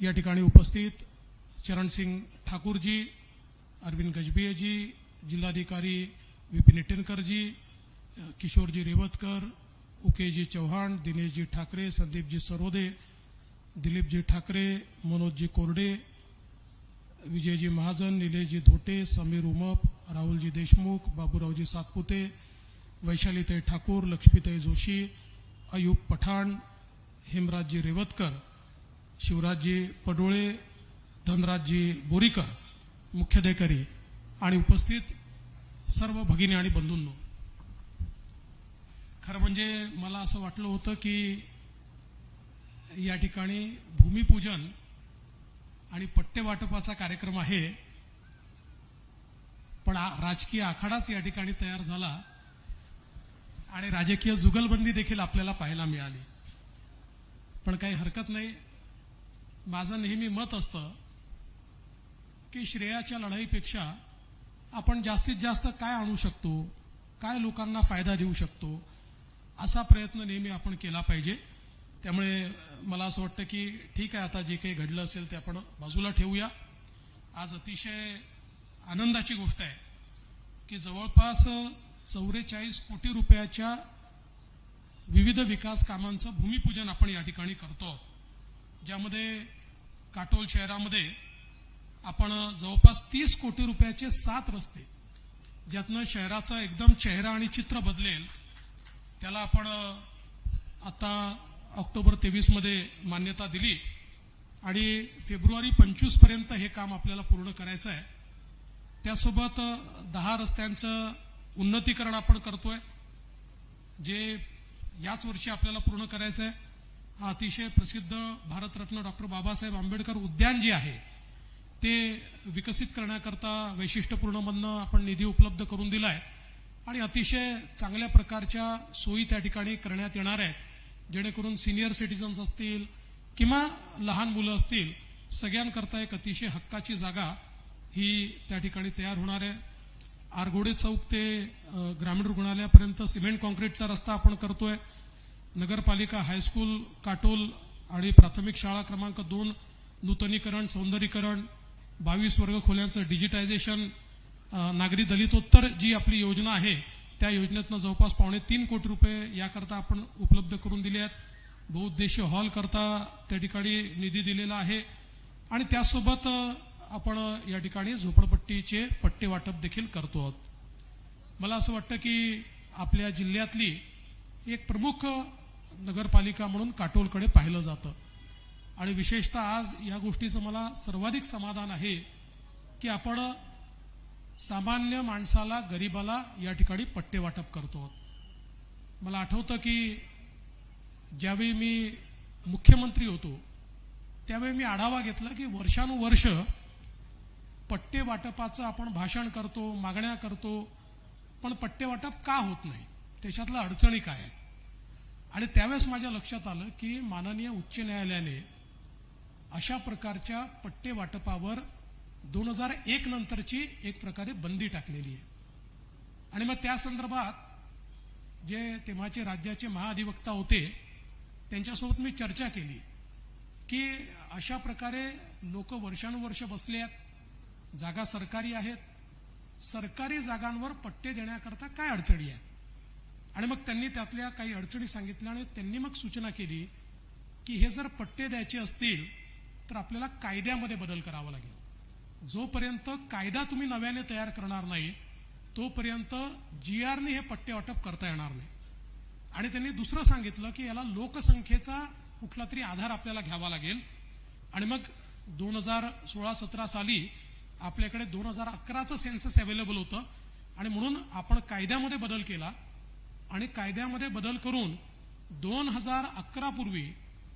या ठिकाणी उपस्थित चरणसिंग ठाकूरजी अरविंद गजबियेजी जिल्हाधिकारी विपिन इटनकरजी किशोरजी रेवतकर उकेजी चव्हाण दिनेशजी ठाकरे संदीपजी सरोदे दिलीपजी ठाकरे मनोजजी कोरडे विजयजी महाजन निलेशजी धोटे समीर उमप राहुलजी देशमुख बाबूरावजी सातपुते वैशालीताई ठाकूर लक्ष्मीताई जोशी अयूब पठाण हेमराजजी रेवतकर शिवराजजी पडोळे धनराजजी बोरीकर मुख्याधिकारी आणि उपस्थित सर्व भगिनी आणि बंधूंनो. खरं म्हणजे मला असं वाटलं होतं की या ठिकाणी भूमिपूजन आणि पट्टे वाटपाचा कार्यक्रम आहे पण राजकीय आखाडाच या ठिकाणी तयार झाला आणि राजकीय जुगलबंदी देखील आपल्याला पाहायला मिळाली. पण काही हरकत नाही माझं नेहमी मत असतं की श्रेयाच्या लढाईपेक्षा आपण जास्तीत जास्त काय आणू शकतो? काय लोकांना फायदा देऊ शकतो? असा प्रयत्न नेहमी आपण केला पाहिजे. त्यामुळे मला असं वाटतं की ठीक आहे आता जे काही घडलं असेल ते आपण बाजूला ठेवूया. आज अतिशय आनंदाची गोष्ट आहे की जवळपास चौवेचाळीस कोटी रुपयाच्या विविध विकास कामांचं भूमिपूजन आपण या ठिकाणी करतो. ज्यामध्ये काटोल शहरामध्ये आपण जवळपास तीस कोटी रुपयाचे सात रस्ते ज्यातनं शहराचा एकदम चेहरा आणि चित्र बदलेल त्याला आपण आता ऑक्टोबर तेवीसमध्ये मान्यता दिली आणि फेब्रुवारी पंचवीसपर्यंत हे काम आपल्याला पूर्ण करायचं आहे त्यासोबत दहा रस्त्यांचं उन्नतीकरण आपण करतोय जे याच वर्षी आपल्याला पूर्ण करायचं आहे अतिशय प्रसिद्ध भारतरत्न डॉक्टर बाबासाहेब आंबेडकर उद्यान जे आहे ते विकसित करण्याकरता वैशिष्ट्यपूर्णमधनं आपण निधी उपलब्ध करून दिलाय आणि अतिशय चांगल्या प्रकारच्या सोयी त्या ठिकाणी करण्यात येणार आहेत. जेणेकरून सिनियर सिटीजन्स असतील किंवा लहान मुलं असतील सगळ्यांकरता एक अतिशय हक्काची जागा ही त्या ठिकाणी तयार होणार आहे. आरघोडे चौक ते ग्रामीण रुग्णालयापर्यंत सिमेंट कॉन्क्रीटचा रस्ता आपण करतोय. नगरपालिका हायस्कूल काटोल आणि प्राथमिक शाळा क्रमांक दोन नूतनीकरण सौंदर्यीकरण बावीस वर्ग खोल्यांचं डिजिटायझेशन नागरी दलितोत्तर जी आपली योजना आहे त्या योजनेतनं जवळपास पावणे तीन कोटी रुपये याकरता आपण उपलब्ध करून दिले आहेत. बहुउद्देशीय हॉल करता त्या ठिकाणी निधी दिलेला आहे. आणि त्यासोबत आपण या ठिकाणी झोपडपट्टीचे पट्टे वाटप देखील करतो आहोत. मला असं वाटतं की आपल्या जिल्ह्यातली एक प्रमुख नगरपालिका म्हणून काटोलकडे पाहिलं जातं. आणि विशेषतः आज या गोष्टीचं मला सर्वाधिक समाधान आहे की आपण सामान्य माणसाला गरिबाला या ठिकाणी पट्टे वाटप करतो आहोत. मला आठवतं की ज्यावेळी मी मुख्यमंत्री होतो त्यावेळी मी आढावा घेतला की वर्षानुवर्ष पट्टे वाटपाचं आपण भाषण करतो मागण्या करतो पण पट्टे वाटप का होत नाही? त्याच्यातल्या अडचणी काय आहेत? आणि त्यावेळेस माझ्या लक्षात आलं की माननीय उच्च न्यायालयाने अशा प्रकारच्या पट्टे वाटपावर दोन हजार एक नंतरची एक प्रकारे बंदी टाकलेली आहे. आणि मग त्या संदर्भात जे तेव्हाचे राज्याचे महाधिवक्ता होते त्यांच्यासोबत मी चर्चा केली की अशा प्रकारे लोक वर्षानुवर्ष बसले आहेत जागा सरकारी आहेत. सरकारी जागांवर पट्टे देण्याकरता काय अडचणी आहेत? आणि मग त्यांनी त्यातल्या काही अडचणी सांगितल्या आणि त्यांनी मग सूचना केली की हे जर पट्टे द्यायचे असतील तर आपल्याला कायद्यामध्ये बदल करावा लागेल. जोपर्यंत कायदा तुम्ही नव्याने तयार करणार नाही तोपर्यंत जी आरने हे पट्टे वाटप करता येणार नाही. आणि त्यांनी दुसरं सांगितलं की याला लोकसंख्येचा कुठला तरी आधार आपल्याला घ्यावा लागेल. आणि मग दोन हजार सोळा सतरा साली आपल्याकडे दोन हजार अकराचं सेन्सस अवेलेबल होतं. आणि म्हणून आपण कायद्यामध्ये बदल केला. आणि कायद्यामध्ये बदल करून दोन हजार अकरा पूर्वी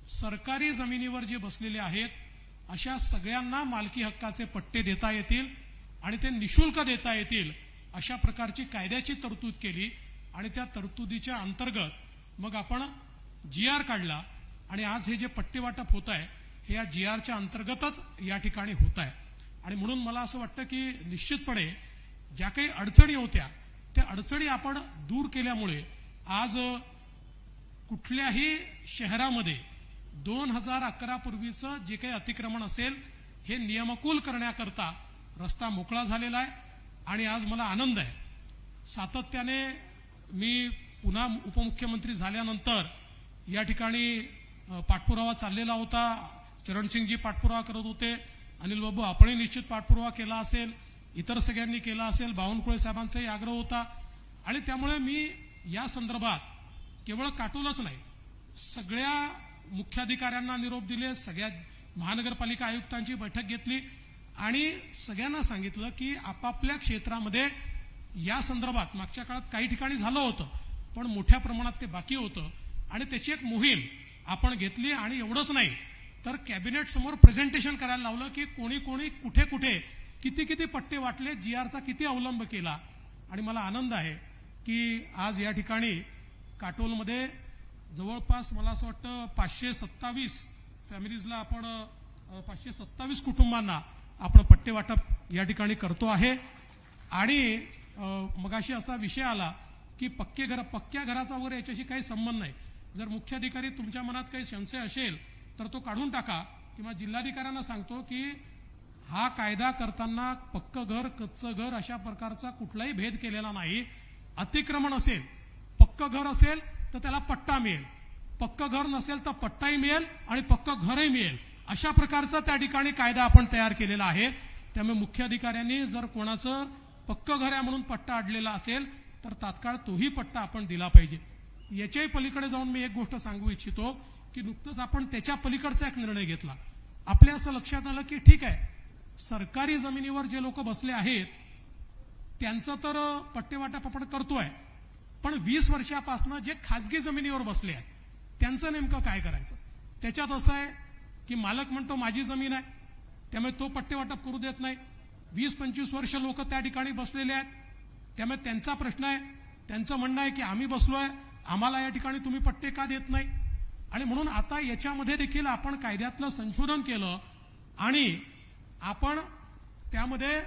सरकारी जमिनीवर जे बसलेले आहेत अशा सगळ्यांना मालकी हक्काचे पट्टे देता येतील आणि ते निशुल्क देता येतील अशा प्रकारची कायद्याची तरतूद केली आणि त्या तरतुदीच्या अंतर्गत मग आपण जी आर काढला आणि आज हे जे पट्टे वाटप होत आहे हे या जी आरच्या अंतर्गतच या ठिकाणी होत आहे. आणि म्हणून मला असं वाटतं की निश्चितपणे ज्या काही अडचणी होत्या त्या अडचणी आपण दूर केल्यामुळे आज कुठल्याही शहरामध्ये दोन हजार अकरा पूर्वीचं जे काही अतिक्रमण असेल हे नियमकूल करण्याकरता रस्ता मोकळा झालेला आहे आणि आज मला आनंद आहे. सातत्याने मी पुन्हा उपमुख्यमंत्री झाल्यानंतर या ठिकाणी पाठपुरावा चाललेला होता. चरणसिंगजी पाठपुरावा करत होते. अनिल बाबू आपणही निश्चित पाठपुरावा केला असेल. इतर सगळ्यांनी केला असेल बावनकुळे साहेबांचाही आग्रह होता. आणि त्यामुळे मी या संदर्भात केवळ काटोलच नाही सगळ्या मुख्याधिकाऱ्यांना निरोप दिले सगळ्या महानगरपालिका आयुक्तांची बैठक घेतली आणि सगळ्यांना सांगितलं की आपापल्या क्षेत्रामध्ये या संदर्भात मागच्या काळात काही ठिकाणी झालं होतं पण मोठ्या प्रमाणात ते बाकी होतं आणि त्याची एक मोहीम आपण घेतली आणि एवढंच नाही तर कॅबिनेट समोर प्रेझेंटेशन करायला लावलं की कोणी कोणी कुठे कुठे किती किती पट्टे वाटले जी आरचा किती अवलंब केला. आणि मला आनंद आहे की आज या ठिकाणी काटोलमध्ये जवळपास मला असं वाटतं पाचशे सत्तावीस फॅमिलीजला आपण पाचशे सत्तावीस कुटुंबांना आपण पट्टे वाटप या ठिकाणी करतो आहे. आणि मगाशी असा विषय आला की पक्के घर पक्क्या घराचा वगैरे याच्याशी काही संबंध नाही. जर मुख्याधिकारी तुमच्या मनात काही संशय असेल तर तो काढून टाका. किंवा जिल्हाधिकाऱ्यांना सांगतो की हा कायदा करताना पक्क घर कच्चं घर अशा प्रकारचा कुठलाही भेद केलेला नाही. अतिक्रमण असेल पक्क घर असेल तर त्याला पट्टा मिळेल. पक्क घर नसेल तर पट्टाही मिळेल आणि पक्क घरही मिळेल. अशा प्रकारचा त्या ठिकाणी कायदा आपण तयार केलेला आहे. त्यामुळे मुख्य अधिकाऱ्यांनी जर कोणाचं पक्क घर आहे म्हणून पट्टा अडलेला असेल तर तात्काळ तोही पट्टा आपण दिला पाहिजे. याच्याही पलीकडे जाऊन मी एक गोष्ट सांगू इच्छितो की नुकतंच आपण त्याच्या पलीकडचा एक निर्णय घेतला. आपल्या असं लक्षात आलं की ठीक आहे सरकारी जमिनीवर जे लोक बसले आहेत त्यांचं तर पट्टेवाटप करतोय. पण वीस वर्षापासून जे खाजगी जमिनीवर बसले आहेत त्यांचं नेमकं काय करायचं? त्याच्यात असं आहे की मालक म्हणतो माझी जमीन आहे. त्यामुळे तो पट्टेवाटप करू देत नाही. वीस पंचवीस वर्ष लोक त्या ठिकाणी बसलेले आहेत. त्यामुळे त्यांचा प्रश्न आहे. त्यांचं म्हणणं आहे की आम्ही बसलो आहे आम्हाला या ठिकाणी तुम्ही पट्टे का देत नाही? आणि म्हणून आता याच्यामध्ये देखील आपण कायद्यातलं संशोधन केलं आणि आपण त्यामध्ये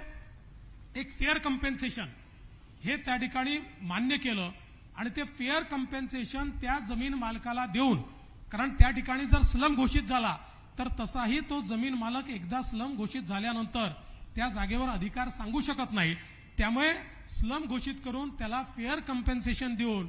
एक फेअर कम्पेन्सेशन हे त्या ठिकाणी मान्य केलं आणि ते फेअर कम्पेन्सेशन त्या जमीन मालकाला देऊन कारण त्या ठिकाणी जर स्लम घोषित झाला तर तसाही तो जमीन मालक एकदा स्लम घोषित झाल्यानंतर त्या जागेवर अधिकार सांगू शकत नाही. त्यामुळे स्लम घोषित करून त्याला फेअर कम्पेन्सेशन देऊन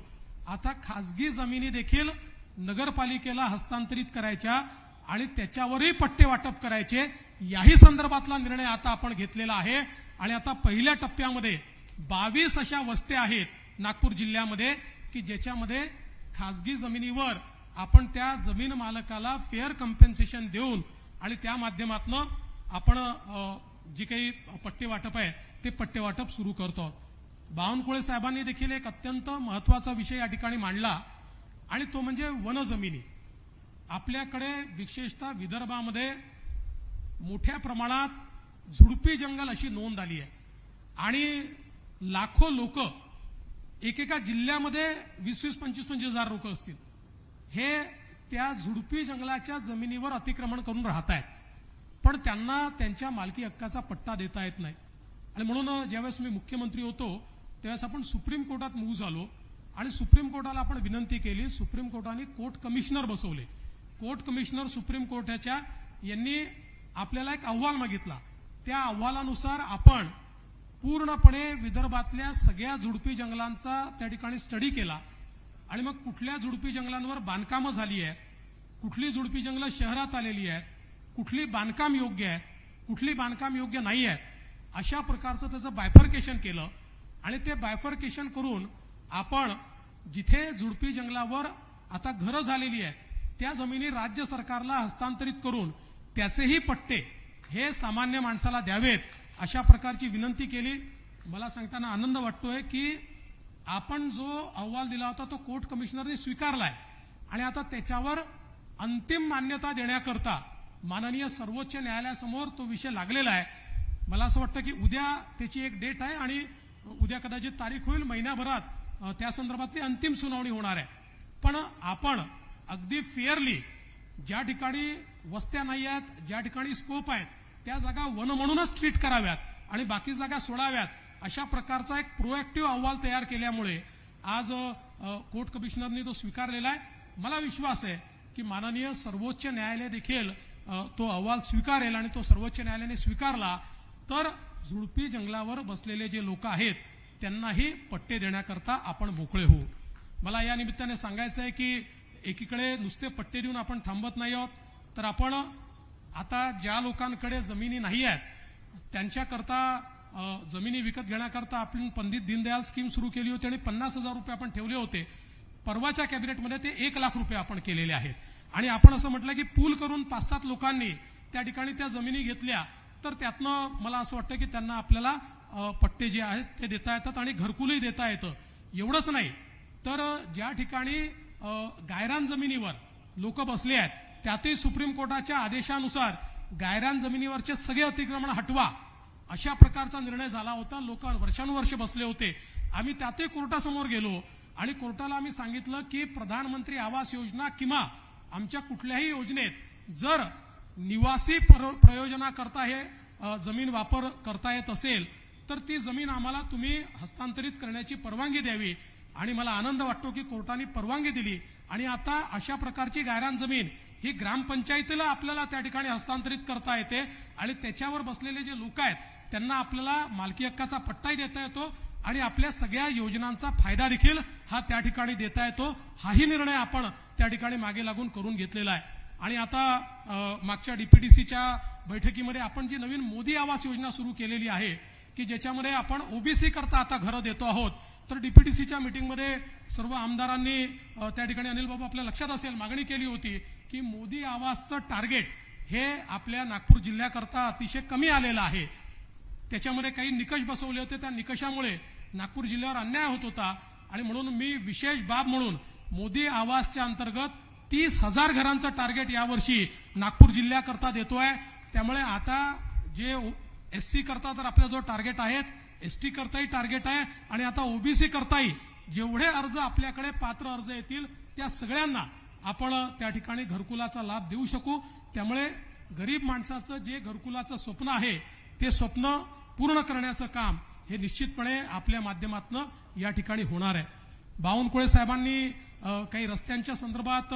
आता खासगी जमिनी देखील नगरपालिकेला हस्तांतरित करायच्या. आणि त्याच्यावरही पट्टे वाटप करायचे याही संदर्भातला निर्णय आता आपण घेतलेला आहे. आणि आता पहिल्या टप्प्यामध्ये बावीस अशा वस्त्या आहेत नागपूर जिल्ह्यामध्ये की ज्याच्यामध्ये खासगी जमिनीवर आपण त्या जमीन मालकाला फेअर कम्पेन्सेशन देऊन आणि त्या माध्यमातनं आपण जी काही पट्टे वाटप आहे ते पट्टे वाटप सुरू करतो. बावनकुळे साहेबांनी देखील एक अत्यंत महत्त्वाचा विषय या ठिकाणी मांडला. आणि तो म्हणजे वनजमिनी. आपल्याकडे विशेषतः विदर्भामध्ये मोठ्या प्रमाणात झुडपी जंगल अशी नोंद आली आहे. आणि लाखो लोक एकेका जिल्ह्यामध्ये वीस वीस पंचवीस पंचवीस हजार लोक असतील. हे त्या झुडपी जंगलाच्या जमिनीवर अतिक्रमण करून राहत आहेत पण त्यांना त्यांच्या मालकी हक्काचा पट्टा देता येत नाही. आणि म्हणून ज्यावेळेस मी मुख्यमंत्री होतो त्यावेळेस आपण सुप्रीम कोर्टात मूव्ह झालो आणि सुप्रीम कोर्टाला आपण विनंती केली सुप्रीम कोर्टाने कोर्ट कमिशनर बसवले. कोर्ट कमिशनर सुप्रीम कोर्टाच्या यांनी आपल्याला एक अहवाल मागितला. त्या अहवालानुसार आपण पूर्णपणे विदर्भातल्या सगळ्या झुडपी जंगलांचा त्या ठिकाणी स्टडी केला. आणि मग कुठल्या झुडपी जंगलांवर बांधकामं झाली आहेत? कुठली झुडपी जंगलं शहरात आलेली आहेत? कुठली बांधकाम योग्य आहे कुठली बांधकाम योग्य नाही आहे अशा प्रकारचं त्याचं बायफर्केशन केलं. आणि ते बायफर्केशन करून आपण जिथे झुडपी जंगलावर आता घरं झालेली आहेत त्या जमिनी राज्य सरकारला हस्तांतरित करून त्याचेही पट्टे हे सामान्य माणसाला द्यावेत अशा प्रकारची विनंती केली. मला सांगताना आनंद वाटतोय की आपण जो अहवाल दिला होता तो कोर्ट कमिशनरने स्वीकारलाय. आणि आता त्याच्यावर अंतिम मान्यता देण्याकरता माननीय सर्वोच्च न्यायालयासमोर तो विषय लागलेला आहे. मला असं वाटतं की उद्या त्याची एक डेट आहे आणि उद्या कदाचित तारीख होईल. महिन्याभरात त्या संदर्भातली अंतिम सुनावणी होणार आहे. पण आपण अगदी फेअरली. ज्या ठिकाणी वस्त्या नाही आहेत ज्या ठिकाणी स्कोप आहेत त्या जागा वन म्हणूनच ट्रीट कराव्यात आणि बाकी जागा सोडाव्यात. अशा प्रकारचा एक प्रोएक्टिव्ह अहवाल तयार केल्यामुळे आज कोर्ट कमिशनरनी तो स्वीकारलेला आहे. मला विश्वास आहे की माननीय सर्वोच्च न्यायालय देखील तो अहवाल स्वीकारेल आणि तो सर्वोच्च न्यायालयाने स्वीकारला तर झुडपी जंगलावर बसलेले जे लोक आहेत त्यांनाही पट्टे देण्याकरता आपण मोकळे होऊ. मला या निमित्ताने सांगायचं आहे की एकीकडे नुसते पट्टे देऊन आपण थांबत नाही आहोत तर आपण आता ज्या लोकांकडे जमिनी नाही आहेत त्यांच्याकरता जमिनी विकत घेण्याकरता आपण पंडित दीनदयाल स्कीम सुरू केली होती आणि पन्नास हजार रुपये आपण ठेवले होते. परवाच्या कॅबिनेटमध्ये ते एक लाख रुपये आपण केलेले आहेत. आणि आपण असं म्हटलं की पूल करून पाच सात लोकांनी त्या ठिकाणी त्या जमिनी घेतल्या तर त्यातनं मला असं वाटतं की त्यांना आपल्याला पट्टे जे आहेत ते देता येतात आणि घरकुलही देता येतं. एवढंच नाही. तर ज्या ठिकाणी गायरान जमिनीवर लोक बसले आहेत. त्यातही सुप्रीम कोर्टाच्या आदेशानुसार गायरान जमिनीवरचे सगळे अतिक्रमण हटवा अशा प्रकारचा निर्णय झाला होता. लोक वर्षानुवर्ष बसले होते. आम्ही त्यातही कोर्टासमोर गेलो आणि कोर्टाला आम्ही सांगितलं की प्रधानमंत्री आवास योजना किंवा आमच्या कुठल्याही योजनेत जर निवासी प्रयोजनाकरता हे जमीन वापर करता येत असेल तर ती जमीन आम्हाला तुम्ही हस्तांतरित करण्याची परवानगी द्यावी. आणि मला आनंद वाटतो की कोर्टाने परवानगी दिली. आणि आता अशा प्रकारची गायरान जमीन ही ग्रामपंचायतीला आपल्याला त्या ठिकाणी हस्तांतरित करता येते आणि त्याच्यावर बसलेले जे लोक आहेत त्यांना आपल्याला मालकी हक्काचा पट्टाही देता येतो आणि आपल्या सगळ्या योजनांचा फायदा देखील हा त्या ठिकाणी देता येतो. हाही निर्णय आपण त्या ठिकाणी मागे लागून करून घेतलेला आहे. आणि आता मागच्या डीपीडीसीच्या बैठकीमध्ये आपण जी नवीन मोदी आवास योजना सुरू केलेली आहे की ज्याच्यामध्ये आपण ओबीसी करता आता घरं देतो आहोत तर डीपीटीसीच्या मिटिंगमध्ये सर्व आमदारांनी त्या ठिकाणी अनिल बाबू आपल्या लक्षात असेल मागणी केली होती की मोदी आवासचं टार्गेट हे आपल्या नागपूर जिल्ह्याकरता अतिशय कमी आलेलं आहे. त्याच्यामध्ये काही निकष बसवले होते त्या निकषामुळे नागपूर जिल्ह्यावर अन्याय होत होता. आणि म्हणून मी विशेष बाब म्हणून मोदी आवासच्या अंतर्गत तीस हजार घरांचं टार्गेट यावर्षी नागपूर जिल्ह्याकरता देतोय. त्यामुळे आता जे एस सी करता तर आपला जो टार्गेट आहेच. एस टी करताही टार्गेट आहे. आणि आता ओबीसी करताही जेवढे अर्ज आपल्याकडे पात्र अर्ज येतील त्या सगळ्यांना आपण त्या ठिकाणी घरकुलाचा लाभ देऊ शकू. त्यामुळे गरीब माणसाचं जे घरकुलाचं स्वप्न आहे ते स्वप्न पूर्ण करण्याचं काम हे निश्चितपणे आपल्या माध्यमातून या ठिकाणी होणार आहे. बावनकुळे साहेबांनी काही रस्त्यांच्या संदर्भात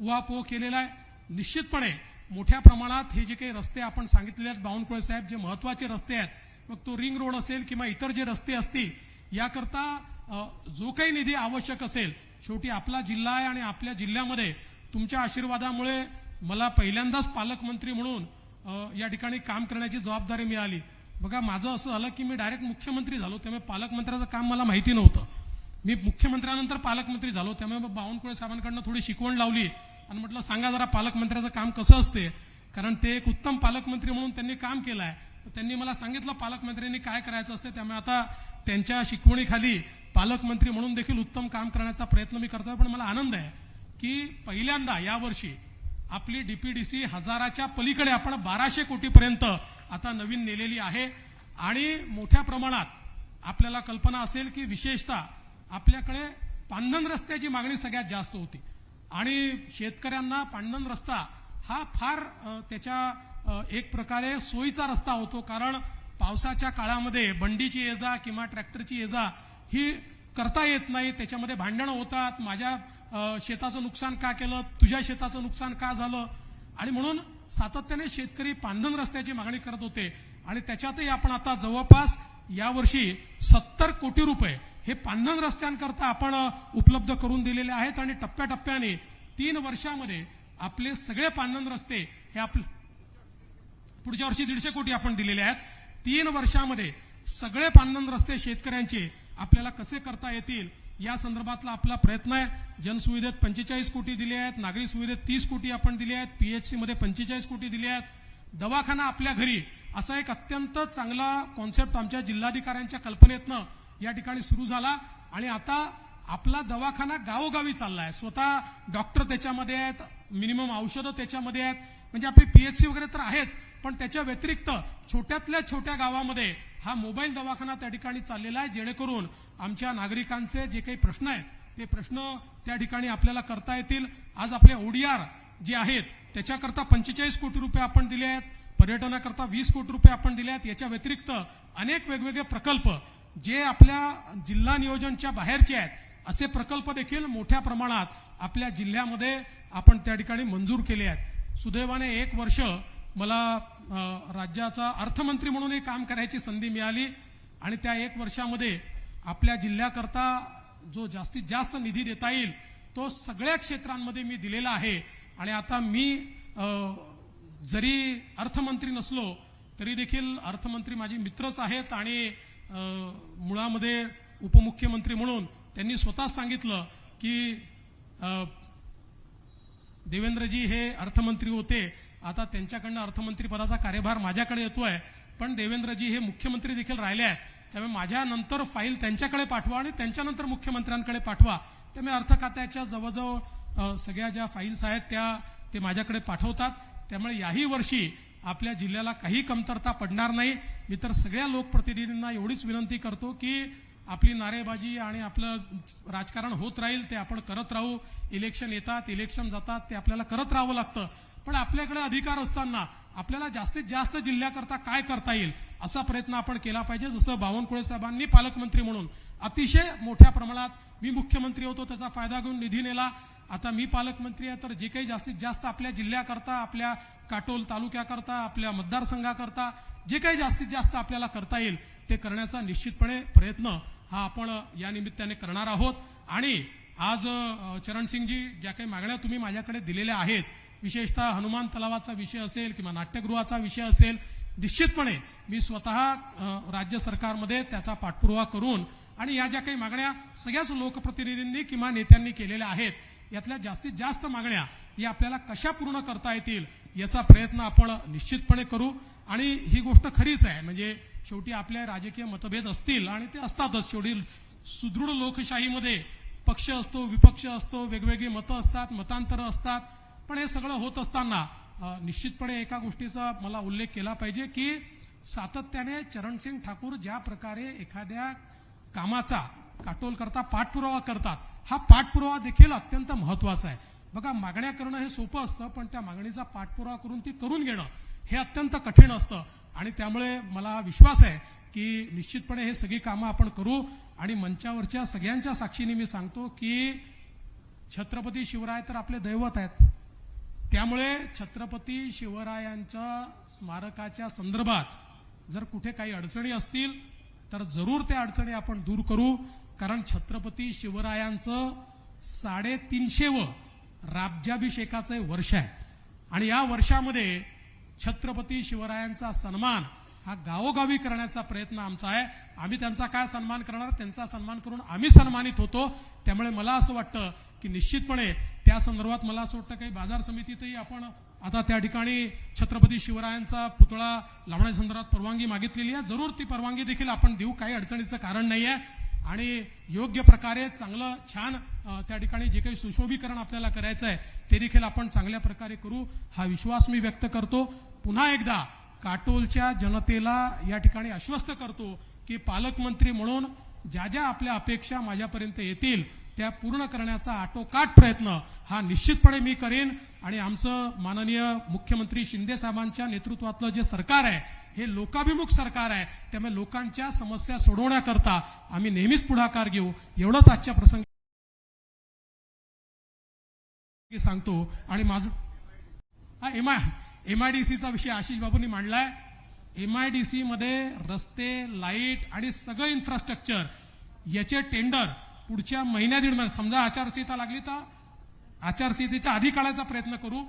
उहापोह केलेला आहे. निश्चितपणे मोठ्या प्रमाणात हे जे काही रस्ते आपण सांगितलेले आहेत बावनकुळे साहेब जे महत्त्वाचे रस्ते आहेत मग तो रिंग रोड असेल किंवा इतर जे रस्ते असतील याकरता जो काही निधी आवश्यक असेल शेवटी आपला जिल्हा आहे आणि आपल्या जिल्ह्यामध्ये तुमच्या आशीर्वादामुळे मला पहिल्यांदाच पालकमंत्री म्हणून या ठिकाणी काम करण्याची जबाबदारी मिळाली. बघा माझं असं झालं की मी डायरेक्ट मुख्यमंत्री झालो त्यामुळे पालकमंत्र्याचं काम मला माहिती नव्हतं. मी मुख्यमंत्र्यानंतर पालकमंत्री झालो त्यामुळे मग बावनकुळे साहेबांकडनं थोडी शिकवण लावली. आणि म्हटलं सांगा जरा पालकमंत्र्याचं काम कसं असते? कारण ते एक उत्तम पालकमंत्री म्हणून त्यांनी काम केलं आहे त्यांनी मला सांगितलं पालकमंत्र्यांनी काय करायचं असते? त्यामुळे आता त्यांच्या शिकवणीखाली पालकमंत्री म्हणून देखील उत्तम काम करण्याचा प्रयत्न मी करतोय. पण मला आनंद आहे की पहिल्यांदा यावर्षी आपली डीपीडीसी हजाराच्या पलीकडे आपण बाराशे कोटीपर्यंत आता नवीन नेलेली आहे. आणि मोठ्या प्रमाणात आपल्याला कल्पना असेल की विशेषतः आपल्याकडे पांधन रस्त्याची मागणी सगळ्यात जास्त होती. आणि शेतकऱ्यांना पांधन रस्ता हा फार त्याच्या एक प्रकारे सोयीचा रस्ता होतो. कारण पावसाच्या काळामध्ये बंडीची येजा किंवा ट्रॅक्टरची ये जा ही करता येत नाही. त्याच्यामध्ये भांडणं होतात. माझ्या शेताचं नुकसान का केलं? तुझ्या शेताचं नुकसान का झालं? आणि म्हणून सातत्याने शेतकरी पांधन रस्त्याची मागणी करत होते. आणि त्याच्यातही आपण आता जवळपास यावर्षी सत्तर कोटी रुपये हे पांधन रस्त्यांकरता आपण उपलब्ध करून दिलेले आहेत आणि टप्प्याटप्प्याने तीन वर्षामध्ये आपले सगळे पांधन रस्ते हे आपले पुढच्या वर्षी दीडशे कोटी आपण दिलेले आहेत. तीन वर्षामध्ये सगळे पांधन रस्ते शेतकऱ्यांचे आपल्याला कसे करता येतील या संदर्भातला आपला प्रयत्न आहे. जनसुविधेत पंचेचाळीस कोटी दिले आहेत नागरी सुविधेत तीस कोटी आपण दिले आहेत पीएचसी मध्ये पंचेचाळीस कोटी दिले आहेत. दवाखाना आपल्या घरी असा एक अत्यंत चांगला कॉन्सेप्ट आमच्या जिल्हाधिकाऱ्यांच्या कल्पनेतनं या ठिकाणी सुरू झाला. आणि आता आपला दवाखाना गावोगावी चालला आहे स्वतः डॉक्टर त्याच्यामध्ये आहेत मिनिमम औषधं त्याच्यामध्ये आहेत. म्हणजे आपली पीएचसी वगैरे तर आहेच पण त्याच्या व्यतिरिक्त छोट्यातल्या छोट्या गावामध्ये हा मोबाईल दवाखाना त्या ठिकाणी चाललेला आहे जेणेकरून आमच्या नागरिकांचे जे काही प्रश्न आहेत ते प्रश्न त्या ठिकाणी आपल्याला करता येतील. आज आपले ओडीआर जे आहेत त्याच्याकरता पंचेचाळीस कोटी रुपये आपण दिले आहेत. पर्यटनाकरता वीस कोटी रुपये आपण दिले आहेत. याच्या व्यतिरिक्त अनेक वेगवेगळे प्रकल्प जे आपल्या जिल्हा नियोजनच्या बाहेरचे आहेत असे प्रकल्प देखील मोठ्या प्रमाणात आपल्या जिल्ह्यामध्ये आपण त्या ठिकाणी मंजूर केले आहेत. सुदैवाने एक वर्ष मला राज्याचा अर्थमंत्री म्हणूनही काम करायची संधी मिळाली आणि त्या एक वर्षामध्ये आपल्या जिल्ह्याकरता जो जास्तीत जास्त निधी देता येईल तो सगळ्या क्षेत्रांमध्ये मी दिलेला आहे. आणि आता मी जरी अर्थमंत्री नसलो तरी देखील अर्थमंत्री माझे मित्रच आहेत आणि मुळामध्ये उपमुख्यमंत्री म्हणून त्यांनी स्वतः सांगितलं की देवेंद्रजी हे अर्थमंत्री होते. आता त्यांच्याकडनं अर्थमंत्रीपदाचा कार्यभार माझ्याकडे येतोय. पण देवेंद्रजी हे मुख्यमंत्री देखील राहिले आहेत. त्यामुळे माझ्या नंतर फाईल त्यांच्याकडे पाठवा आणि त्यांच्यानंतर मुख्यमंत्र्यांकडे पाठवा. त्यामुळे अर्थ खात्याच्या जवळजवळ सगळ्या ज्या फाईल्स आहेत त्या ते माझ्याकडे पाठवतात. त्यामुळे याही वर्षी आपल्या जिल्ह्याला काही कमतरता पडणार नाही. मी तर सगळ्या लोकप्रतिनिधींना एवढीच विनंती करतो की आपली नारेबाजी आणि आपलं राजकारण होत राहील ते आपण करत राहू. इलेक्शन येतात इलेक्शन जातात ते आपल्याला करत राहावं लागतं. पण आपल्याकडे अधिकार असताना आपल्याला जास्तीत जास्त जिल्ह्याकरता काय करता येईल असा प्रयत्न आपण केला पाहिजे. जसं बावनकुळे साहेबांनी पालकमंत्री म्हणून. अतिशय मोठ्या प्रमाणात मी मुख्यमंत्री होतो त्याचा फायदा घेऊन निधी नेला. आता मी पालकमंत्री आहे तर जे काही जास्तीत जास्त आपल्या जिल्ह्याकरता आपल्या काटोल तालुक्याकरता आपल्या मतदारसंघाकरता जे काही जास्तीत जास्त आपल्याला करता येईल ते करण्याचा निश्चितपणे प्रयत्न हा आपण या निमित्ताने करणार आहोत. आणि आज चरणसिंगजी ज्या काही मागण्या तुम्ही माझ्याकडे दिलेल्या आहेत विशेषतः हनुमान तलावाचा विषय असेल किंवा नाट्यगृहाचा विषय असेल निश्चितपणे मी स्वतः राज्य सरकारमध्ये त्याचा पाठपुरावा करून आणि या ज्या काही मागण्या सगळ्याच लोकप्रतिनिधींनी किंवा नेत्यांनी केलेल्या आहेत यातल्या जास्तीत जास्त मागण्या या आपल्याला कशा पूर्ण करता येतील याचा प्रयत्न आपण निश्चितपणे करू. आणि ही गोष्ट खरीच आहे म्हणजे शेवटी आपल्या राजकीय मतभेद असतील आणि ते असतातच. शेवटी सुदृढ लोकशाहीमध्ये पक्ष असतो विपक्ष असतो वेगवेगळी मतं असतात मतांतरं असतात. पण हे सगळं होत असताना निश्चितपणे एका गोष्टीचा मला उल्लेख केला पाहिजे की सातत्याने चरणसिंग ठाकूर ज्या प्रकारे एखाद्या कामाचा काटोल करता पाठपुरावा करतात. हा पाठपुरावा देखील अत्यंत महत्त्वाचा आहे. बघा मागण्या करणं हे सोपं असतं पण त्या मागणीचा पाठपुरावा करून ती करून घेणं हे अत्यंत कठीण असतं. आणि त्यामुळे मला विश्वास आहे की निश्चितपणे हे सगळी कामं आपण करू. आणि मंचावरच्या सगळ्यांच्या साक्षीने मी सांगतो की छत्रपती शिवराय तर आपले दैवत आहेत. त्यामुळे छत्रपती शिवरायांच्या स्मारकाच्या संदर्भात जर कुठे काही अडचणी असतील तर जरूर त्या अडचणी आपण दूर करू. कारण छत्रपती शिवरायांचं साडेतीनशेवं राज्याभिषेकाचं हे वर्ष आहे. आणि या वर्षामध्ये छत्रपती शिवरायांचा सन्मान हा गावोगावी करण्याचा प्रयत्न आमचा आहे. आम्ही त्यांचा काय सन्मान करणार? त्यांचा सन्मान करून आम्ही सन्मानित होतो. त्यामुळे मला असं वाटतं की निश्चितपणे त्या संदर्भात मला असं वाटतं काही बाजार समितीतही आपण आता त्या ठिकाणी छत्रपती शिवरायांचा पुतळा लावण्याच्या संदर्भात परवानगी मागितलेली आहे. जरूर ती परवानगी देखील आपण देऊ. काही अडचणीचं कारण नाही आहे आणि योग्य प्रकारे चांगलं छान त्या ठिकाणी जे काही सुशोभीकरण आपल्याला करायचं आहे ते देखील आपण चांगल्या प्रकारे करू हा विश्वास मी व्यक्त करतो. पुन्हा एकदा काटोलच्या जनतेला या ठिकाणी आश्वस्त करतो की पालकमंत्री म्हणून ज्या ज्या आपल्या अपेक्षा माझ्यापर्यंत येतील त्या पूर्ण करण्याचा आटोकाट प्रयत्न हा निश्चितपणे मी करेन. आणि आमचं माननीय मुख्यमंत्री शिंदे साहेबांच्या नेतृत्वातलं जे सरकार आहे हे लोकाभिमुख सरकार आहे त्यामुळे लोकांच्या समस्या सोडवण्याकरता आम्ही नेहमीच पुढाकार घेऊ. एवढंच आजच्या प्रसंगी सांगतो. आणि माझं हा एम आय एमआयडीसीचा विषय आशिष बाबूंनी मांडलाय. एमआयडीसी मध्ये रस्ते लाइट आणि सगळं इन्फ्रास्ट्रक्चर याचे टेंडर पुढच्या महिन्या दीड महिन्यात समजा आचारसंहिता लागली तर आचारसंहितेच्या आधी काढायचा प्रयत्न करू.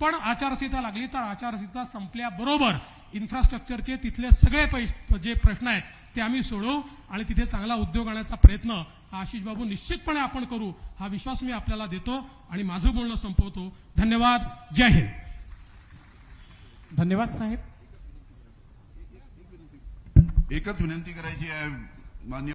पण आचारसंहिता लागली तर आचारसंहिता संपल्याबरोबर इन्फ्रास्ट्रक्चरचे तिथले सगळे पैसे जे प्रश्न आहेत ते आम्ही सोडवू आणि तिथे चांगला उद्योग आणण्याचा प्रयत्न हा आशिष बाबू निश्चितपणे आपण करू हा विश्वास मी आपल्याला देतो आणि माझं बोलणं संपवतो. धन्यवाद. जय हिंद. धन्यवाद साहेब. एकच विनंती करायची आहे मान्य